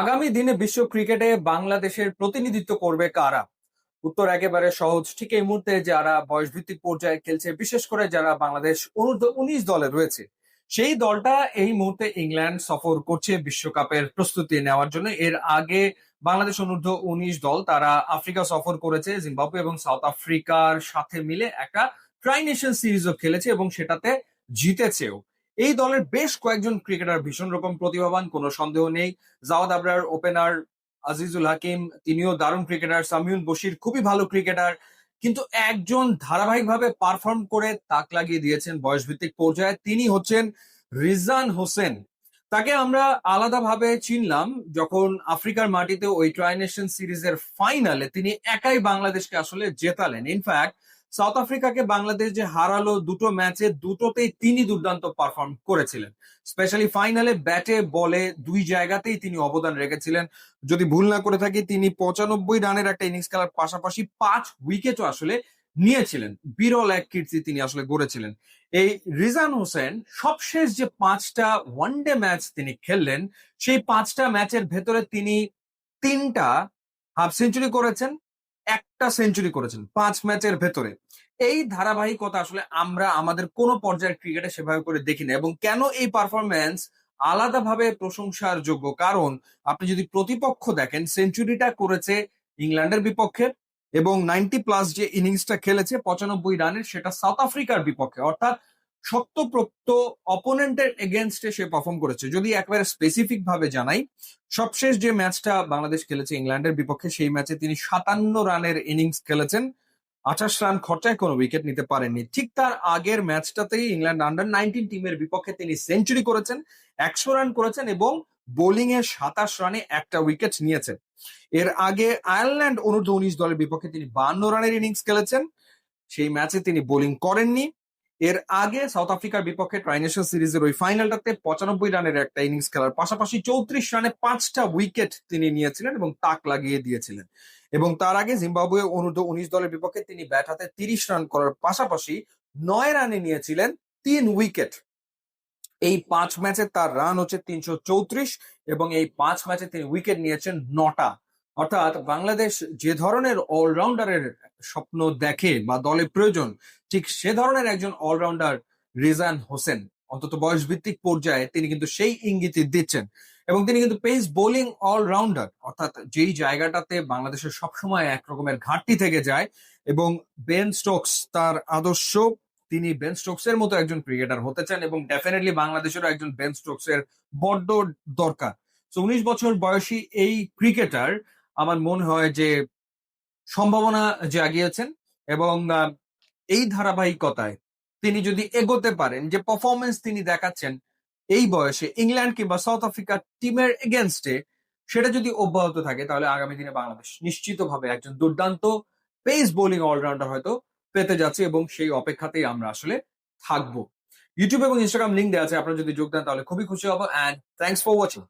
আগামী দিনে বিশ্ব ক্রিকেটে বাংলাদেশের প্রতিনিধিত্ব করবে কারা? উত্তর একেবারে সহজ। ঠিক এই মুহূর্তে যারা বয়স ভিত্তিক পর্যায়ে খেলছে, বিশেষ করে যারা বাংলাদেশ অনূর্ধ্ব উনিশ দলে রয়েছে, সেই দলটা এই মুহূর্তে ইংল্যান্ড সফর করছে বিশ্বকাপের প্রস্তুতি নেওয়ার জন্য। এর আগে বাংলাদেশ অনূর্ধ্ব উনিশ দল, তারা আফ্রিকা সফর করেছে, জিম্বাবুয়ে এবং সাউথ আফ্রিকার সাথে মিলে একটা ট্রাই নেশন সিরিজও খেলেছে এবং সেটাতে জিতেছেও। এই দলের বেশ কয়েকজন ক্রিকেটার ভীষণ রকম প্রতিভাবান, কোনো সন্দেহ নেই। জাওয়াদ আবরার, ওপেনার আজিজুল হাকিম, তিনিও দারুণ ক্রিকেটার। সামিউল বশির খুবই ভালো ক্রিকেটার। কিন্তু একজন ধারাবাহিকভাবে পারফর্ম করে তাক লাগিয়ে দিয়েছেন বয়সভিত্তিক পর্যায়ে, তিনি হচ্ছেন রিজান হোসেন। তাকে আমরা আলাদাভাবে চিনলাম যখন আফ্রিকার মাটিতে ওই ট্রাইনেশন সিরিজের ফাইনালে তিনি একাই বাংলাদেশকে আসলে জেতালেন। ইনফ্যাক্ট সাউথ আফ্রিকাকে বাংলাদেশ যে হারালো দুটো ম্যাচে দুটোতেই তিনি দুর্দান্ত পারফর্ম করেছিলেন। স্পেশালি ফাইনালে ব্যাটে, বলে দুই জায়গাতেই তিনি অবদান রেখেছিলেন। যদি ভুল না করে থাকি, তিনি পঁচানব্বই রানের একটা ইনিংস খেলার পাশাপাশি পাঁচ উইকেটও আসলে নিয়েছিলেন। বিরল এক কীর্তি তিনি আসলে গড়েছিলেন। এই রিজান হোসেন সবশেষ যে পাঁচটা ওয়ানডে ম্যাচ তিনি খেললেন, সেই পাঁচটা ম্যাচের ভেতরে তিনি তিনটা হাফ সেঞ্চুরি করেছেন একটা সেঞ্চুরি করেছেন, পাঁচ ম্যাচের ভেতরে। এই ধারাবাহিকতা আসলে আমরা আমাদের কোনো পর্যায়ের ক্রিকেটে সেভাবে করে দেখি না এবং কেন এই পারফরমেন্স আলাদাভাবে প্রশংসার যোগ্য কারণ আপনি যদি প্রতিপক্ষ দেখেন সেঞ্চুরিটা করেছে ইংল্যান্ডের বিপক্ষে এবং নাইনটি প্লাস যে ইনিংসটা খেলেছে, পঁচানব্বই রানের সেটা সাউথ আফ্রিকার বিপক্ষে। অর্থাৎ শক্তপ্রক্ত অপোনেন্টের এগেনস্টে সে পারফর্ম করেছে। যদি একবারে স্পেসিফিক ভাবে জানাই, সবশেষ যে ম্যাচটা বাংলাদেশ খেলেছে ইংল্যান্ডের বিপক্ষে, সেই ম্যাচে তিনি সাতান্ন রানের ইনিংস খেলেছেন। আঠাশ রান খরচায় কোনো উইকেট নিতে পারেননি। ঠিক তার আগের ম্যাচটাতেই ইংল্যান্ড আন্ডার নাইনটিন টিমের বিপক্ষে তিনি সেঞ্চুরি করেছেন, একশো রান করেছেন এবং বোলিং এ সাতাশ রানে একটা উইকেট নিয়েছেন। এর আগে আয়ারল্যান্ড অনূর্ধ্ব উনিশ দলের বিপক্ষে তিনি বান্ন রানের ইনিংস খেলেছেন। সেই ম্যাচে তিনি বোলিং করেননি। এর আগে সাউথ আফ্রিকার বিপক্ষে ট্রাইনেশন সিরিজের ওই ফাইনালটাতে পঁচানব্বই রানের একটা ইনিংস খেলার পাশাপাশি চৌত্রিশ রানে পাঁচটা উইকেট তিনি নিয়েছিলেন এবং তাক লাগিয়ে দিয়েছিলেন। এবং তার আগে জিম্বাবুয়ে অনূর্ধ্ব উনিশ দলের বিপক্ষে তিনি ব্যাট হাতে তিরিশ রান করার পাশাপাশি নয় রানে নিয়েছিলেন তিন উইকেট। এই পাঁচ ম্যাচে তার রান হচ্ছে তিনশো চৌত্রিশ এবং এই পাঁচ ম্যাচে তিনি উইকেট নিয়েছেন নটা। অর্থাৎ বাংলাদেশ যে ধরনের অলরাউন্ডারের স্বপ্ন দেখে বা দলে প্রয়োজন, ঠিক সে ধরনের একজন অলরাউন্ডার রিজান হোসেন, অন্তত বয়স ভিত্তিক পর্যায়ে তিনি কিন্তু সেই ইঙ্গিতই দিচ্ছেন। এবং তিনি কিন্তু পেস বোলিং অলরাউন্ডার অর্থাৎ যেই জায়গাটাতে বাংলাদেশের সবসময় এক রকমের ঘাটতি থেকে যায় এবং বেন স্টোকস তার আদর্শ, তিনি বেন স্টোকস এর মতো একজন ক্রিকেটার হতে চান এবং ডেফিনেটলি বাংলাদেশেরও একজন বেন স্টোকস এর বড্ড দরকার। উনিশ বছর বয়সী এই ক্রিকেটার আমার মনে হয় যে সম্ভাবনা জাগিয়েছেন এবং এই ধারাবাহিকতায় তিনি যদি এগোতে পারেন, যে পারফরমেন্স তিনি দেখাচ্ছেন এই বয়সে ইংল্যান্ড কিংবা সাউথ আফ্রিকা টিমের এগেনস্টে সেটা যদি অব্যাহত থাকে, তাহলে আগামী দিনে বাংলাদেশ নিশ্চিতভাবে একজন দুর্দান্ত পেস বোলিং অলরাউন্ডার হয়তো পেতে যাচ্ছে এবং সেই অপেক্ষাতেই আমরা আসলে থাকব। ইউটিউব এবং ইনস্টাগ্রাম লিঙ্ক দেওয়া আছে, আপনারা যদি যোগ দেন তাহলে খুবই খুশি হব। And thanks for watching